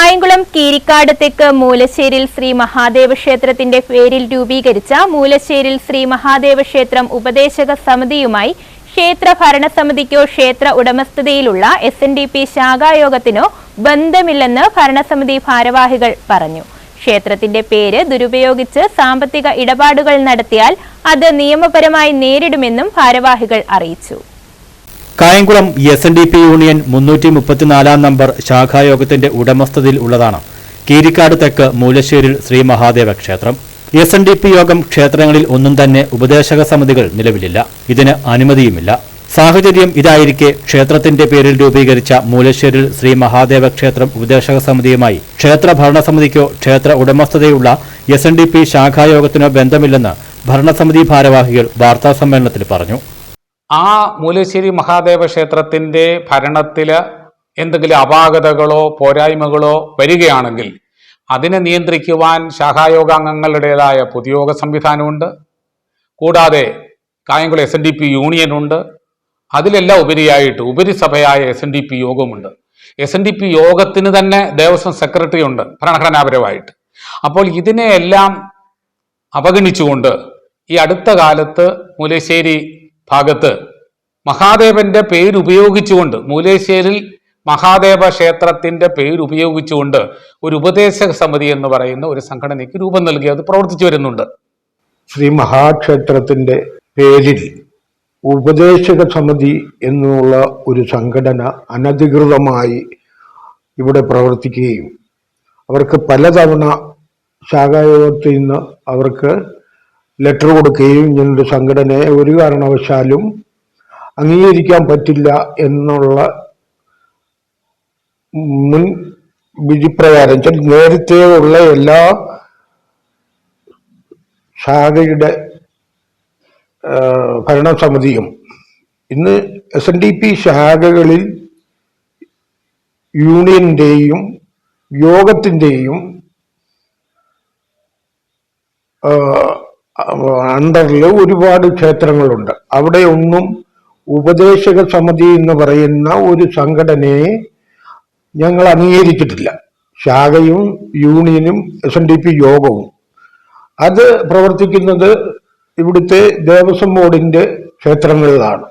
കായംകുളം കീരിക്കാട് തെക്ക് മൂലശ്ശേരിൽ ശ്രീ മഹാദേവ ക്ഷേത്രത്തിന്റെ പേരിൽ രൂപീകരിച്ച മൂലശ്ശേരിൽ ശ്രീ മഹാദേവ ക്ഷേത്രം ഉപദേശക സമിതിയുമായി ക്ഷേത്ര ഭരണസമിതിക്കോ ക്ഷേത്ര ഉടമസ്ഥതയിലുള്ള എസ് എൻ ഡി പി ശാഖായോഗത്തിനോ ബന്ധമില്ലെന്ന് ഭരണസമിതി ഭാരവാഹികൾ പറഞ്ഞു. ക്ഷേത്രത്തിന്റെ പേര് ദുരുപയോഗിച്ച് സാമ്പത്തിക ഇടപാടുകൾ നടത്തിയാൽ അത് നിയമപരമായി നേരിടുമെന്നും ഭാരവാഹികൾ അറിയിച്ചു. Kayamkulam S N D P union മുന്നൂറ്റി മുപ്പത്തിനാലാം നമ്പർ ശാഖായോഗത്തിന്റെ ഉടമസ്ഥതയിൽ ഉള്ളതാണ്. കീരിക്കാട് തെക്ക് മൂലശ്ശേരിൽ ശ്രീ മഹാദേവ ക്ഷേത്രം. എസ് എൻ ഡി പി യോഗം ക്ഷേത്രങ്ങളിൽ ഒന്നും തന്നെ ഉപദേശക സമിതികൾ നിലവിലില്ല. ഇതിന് അനുമതിയുമില്ല. സാഹചര്യം ഇതായിരിക്കെ ക്ഷേത്രത്തിന്റെ പേരിൽ രൂപീകരിച്ച മൂലശ്ശേരിൽ ശ്രീ മഹാദേവ ക്ഷേത്രം ഉപദേശക സമിതിയുമായി ക്ഷേത്ര ഭരണസമിതിക്കോ ക്ഷേത്ര ഉടമസ്ഥതയുള്ള എസ് എൻ ഡി പി ശാഖായോഗത്തിനോ ബന്ധമില്ലെന്ന് ഭരണസമിതി ഭാരവാഹികൾ വാർത്താസമ്മേളനത്തിൽ പറഞ്ഞു. ആ മൂലശ്ശേരി മഹാദേവ ക്ഷേത്രത്തിന്റെ ഭരണത്തിൽ എന്തെങ്കിലും അപാകതകളോ പോരായ്മകളോ വരികയാണെങ്കിൽ അതിനെ നിയന്ത്രിക്കുവാൻ ശാഖായോഗാംഗങ്ങളുടേതായ പൊതുയോഗ സംവിധാനമുണ്ട്. കൂടാതെ Kayamkulam S N D P യൂണിയനുണ്ട്. അതിലെല്ലാം ഉപരിയായിട്ട് ഉപരിസഭയായ എസ് എൻ ഡി പി യോഗമുണ്ട്. എസ് എൻ ഡി പി യോഗത്തിന് തന്നെ ദേവസ്വം സെക്രട്ടറി ഉണ്ട് ഭരണഘടനാപരമായിട്ട്. അപ്പോൾ ഇതിനെയെല്ലാം അവഗണിച്ചുകൊണ്ട് ഈ അടുത്ത കാലത്ത് മൂലശ്ശേരി ഭാഗത്ത് മഹാദേവന്റെ പേരുപയോഗിച്ചുകൊണ്ട് മൂലേശ്വരിൽ മഹാദേവ ക്ഷേത്രത്തിന്റെ പേരുപയോഗിച്ചുകൊണ്ട് ഒരു ഉപദേശക സമിതി എന്ന് പറയുന്ന ഒരു സംഘടനയ്ക്ക് രൂപം നൽകി അത് പ്രവർത്തിച്ചു വരുന്നുണ്ട്. ശ്രീ മഹാക്ഷേത്രത്തിന്റെ പേരിൽ ഉപദേശക സമിതി എന്നുള്ള ഒരു സംഘടന അനധികൃതമായി ഇവിടെ പ്രവർത്തിക്കുകയും അവർക്ക് പലതവണ ശാഖായോഗത്തിൽ നിന്ന് അവർക്ക് ലെറ്റർ കൊടുക്കുകയും ഇങ്ങനൊരു സംഘടനയെ ഒരു കാരണവശാലും അംഗീകരിക്കാൻ പറ്റില്ല എന്നുള്ള മുൻ വിധിപ്രകാരം നേരത്തെ ഉള്ള എല്ലാ ശാഖയുടെ ഭരണസമിതിയും ഇന്ന് എസ് എൻ ഡി പി ശാഖകളിൽ യൂണിയന്റെയും യോഗത്തിന്റെയും അണ്ടറിൽ ഒരുപാട് ക്ഷേത്രങ്ങളുണ്ട്. അവിടെ ഒന്നും ഉപദേശക സമിതി എന്ന് പറയുന്ന ഒരു സംഘടനയെ ഞങ്ങൾ അംഗീകരിച്ചിട്ടില്ല. ശാഖയും യൂണിയനും എസ് എൻ ഡി പി യോഗവും. അത് പ്രവർത്തിക്കുന്നത് ഇവിടുത്തെ ദേവസ്വം ബോർഡിന്റെ ക്ഷേത്രങ്ങളിലാണ്.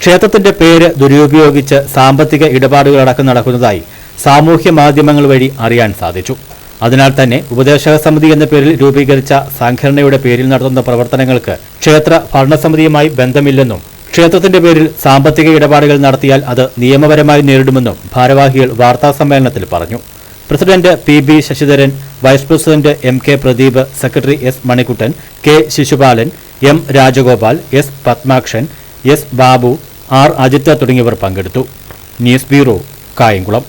ക്ഷേത്രത്തിന്റെ പേര് ദുരുപയോഗിച്ച് സാമ്പത്തിക ഇടപാടുകളടക്കം നടക്കുന്നതായി സാമൂഹ്യ മാധ്യമങ്ങൾ വഴി അറിയാൻ സാധിച്ചു. അതിനാൽ തന്നെ ഉപദേശക സമിതി എന്ന പേരിൽ രൂപീകരിച്ച സംഘടനയുടെ പേരിൽ നടത്തുന്ന പ്രവർത്തനങ്ങൾക്ക് ക്ഷേത്ര ഭരണസമിതിയുമായി ബന്ധമില്ലെന്നും ക്ഷേത്രത്തിന്റെ പേരിൽ സാമ്പത്തിക ഇടപാടുകൾ നടത്തിയാൽ അത് നിയമപരമായി നേരിടുമെന്നും ഭാരവാഹികൾ വാർത്താസമ്മേളനത്തിൽ പറഞ്ഞു. President P B Sasidharan vice president M K Pradeep secretary S Manikkuttan K Sisupalan M Rajagopal S Padmakshan S Babu R Ajith തുടങ്ങിയവർ പങ്കെടുത്തു. News bureau Kayamkulam.